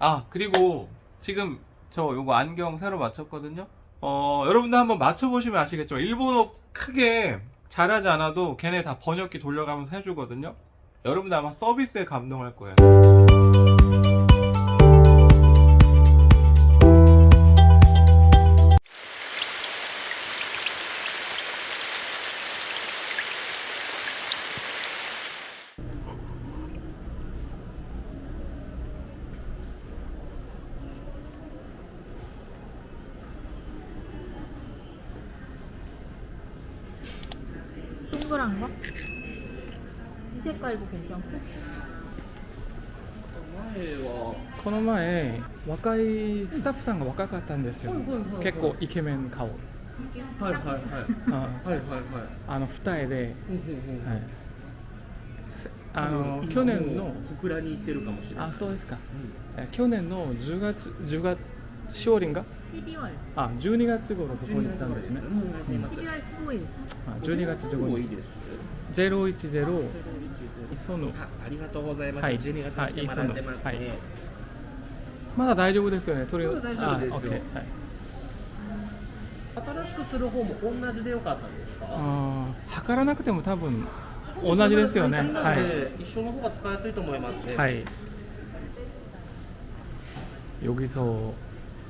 아 그리고 지금 저 요거 안경 새로 맞췄거든요. 어 여러분들 한번 맞춰보시면 아시겠지만 일본어 크게 잘하지 않아도 걔네 다 번역기 돌려가면서 해주거든요. 여러분들 아마 서비스에 감동할 거예요. 동그란 거? 이 색깔도 괜찮고? この前若いスタッフさんが若かったんですよはいはいはいはい結構イケメン顔はいはいはいあはいはいはいあの二重で、ほうほうほうはい、せあの今去年のもう小倉に行ってるかもしれないあそうですか、え去年の10月10月しおりんが 12월 あ12月頃ここに行ったんですねもうやってます 12월 15일 あ12月15日もういいです010磯野あありがとうございます、はい12月に来てもらってますね、はいまだ大丈夫ですよねとりあえずまだ大丈夫ですよあ OK はい新しくする方も同じでよかったんですかあー測らなくても多分同じですよね最近なはいので、一緒の方が使いやすいと思いますね 하이 여기서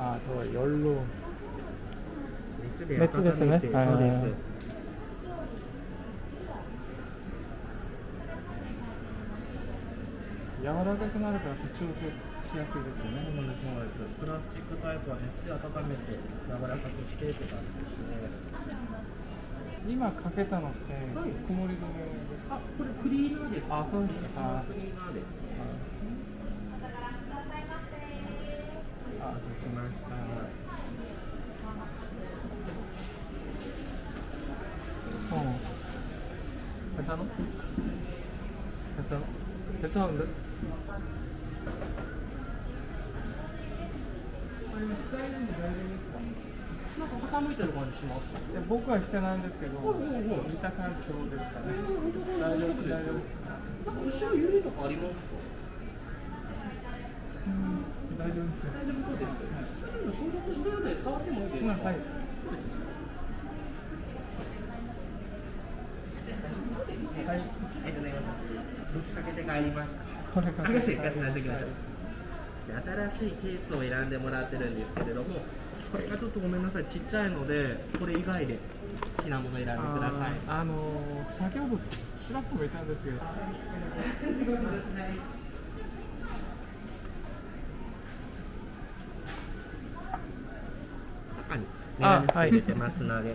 아, 저 열로 熱で熱ですね。温めてはい。そうです柔らかくなるから口調整しやすいですよね。そうですそうです。プラスチックタイプは熱で温めて柔らかくしてって感じですね。今かけたのってはい。曇り止めですあこれクリーナーです。あそうですか。クリーナーです。ねあ、そうしました。 어. 下の？下手の？下手なんだ大丈夫ですなんか傾いてる感じします？で僕はしてないんですけど、見た感じですかね、大丈夫です。よなんか後ろ揺れとかありますか？うん、大丈夫です。大丈夫そうです、消毒してるので触ってもいいですか、はい。ぶちかけて帰りますこれガチガチ出していきましょう。で新しいケースを選んでもらってるんですけれどもこれがちょっとごめんなさい。ちっちゃいのでこれ以外で好きなもの選んでください。あのー、先ほどスラップもいたんですけど。中にあメガネ入れてますので、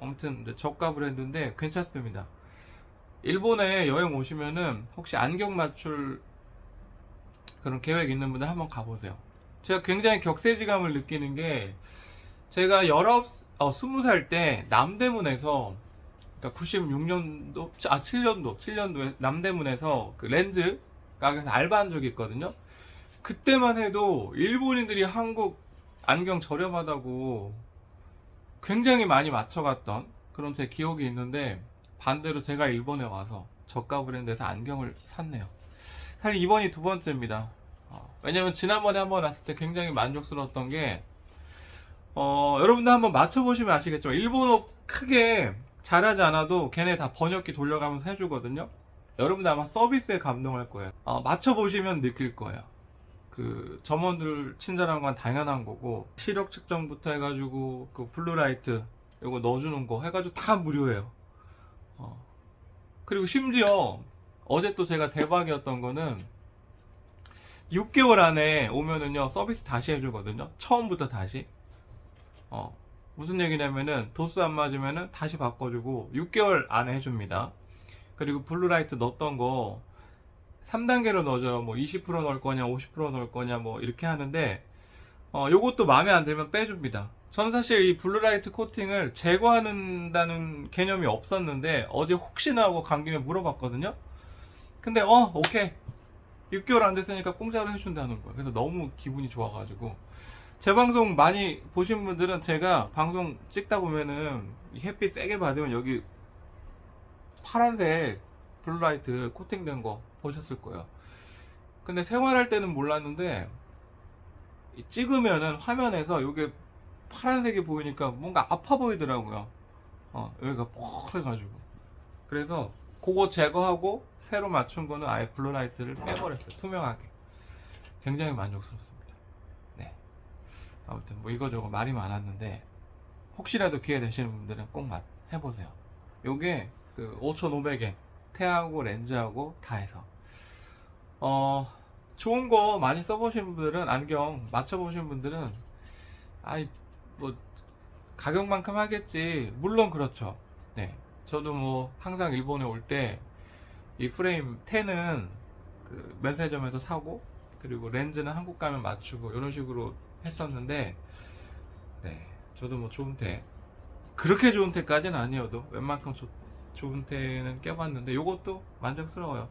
아무튼 저가 브랜드인데 괜찮습니다. 일본에 여행 오시면은 혹시 안경 맞출 그런 계획 있는 분들 한번 가보세요. 제가 굉장히 격세지감을 느끼는 게 제가 19, 어, 20살 때 남대문에서 그러니까 96년도, 아 7년도, 7년도에 남대문에서 그 렌즈 가게에서 알바한 적이 있거든요. 그때만 해도 일본인들이 한국 안경 저렴하다고 굉장히 많이 맞춰갔던 그런 제 기억이 있는데 반대로 제가 일본에 와서 저가 브랜드에서 안경을 샀네요. 사실 이번이 두 번째입니다. 어, 왜냐면 지난번에 한번 왔을 때 굉장히 만족스러웠던 게 어, 여러분들 한번 맞춰보시면 아시겠지만 일본어 크게 잘하지 않아도 걔네 다 번역기 돌려가면서 해주거든요. 여러분들 아마 서비스에 감동할 거예요. 어, 맞춰보시면 느낄 거예요. 그 점원들 친절한 건 당연한 거고 시력 측정부터 해가지고 그 블루라이트 이거 넣어주는 거 해가지고 다 무료예요. 어. 그리고 심지어 어제 또 제가 대박이었던 거는 6개월 안에 오면은요 서비스 다시 해주거든요. 처음부터 다시. 어. 무슨 얘기냐면은 도수 안 맞으면은 다시 바꿔주고 6개월 안에 해줍니다. 그리고 블루라이트 넣었던 거 3단계로 넣어줘요. 뭐 20% 넣을 거냐, 50% 넣을 거냐, 뭐 이렇게 하는데 어, 요것도 마음에 안 들면 빼줍니다. 전 사실 이 블루라이트 코팅을 제거한다는 개념이 없었는데 어제 혹시나 하고 간 김에 물어봤거든요. 근데 어 오케이 6개월 안 됐으니까 공짜로 해준다는 거예요. 그래서 너무 기분이 좋아가지고 제 방송 많이 보신 분들은 제가 방송 찍다 보면은 이 햇빛 세게 받으면 여기 파란색 블루라이트 코팅된 거 보셨을 거예요. 근데 생활할 때는 몰랐는데 이 찍으면은 화면에서 이게 파란색이 보이니까 뭔가 아파 보이더라고요. 어, 여기가 펄해가지고. 그래서 그거 제거하고 새로 맞춘 거는 아예 블루라이트를 빼버렸어요. 투명하게. 굉장히 만족스럽습니다. 네. 아무튼 뭐 이거저거 말이 많았는데 혹시라도 기회 되시는 분들은 꼭맛 해보세요. 요게 그 5,500엔 태하고 렌즈하고 다 해서. 어 좋은 거 많이 써보신 분들은 안경 맞춰보신 분들은 아이 뭐 가격만큼 하겠지. 물론 그렇죠. 네. 저도 뭐 항상 일본에 올 때 이 프레임 10은 그 면세점에서 사고 그리고 렌즈는 한국 가면 맞추고 이런 식으로 했었는데 네. 저도 뭐 좋은 테 그렇게 좋은 테까지는 아니어도 웬만큼 좋, 좋은 테는 껴봤는데 요것도 만족스러워요.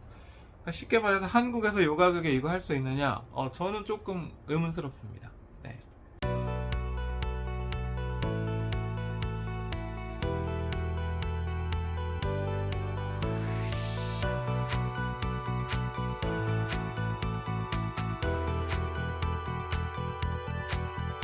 그러니까 쉽게 말해서 한국에서 요 가격에 이거 할 수 있느냐? 어 저는 조금 의문스럽습니다. 네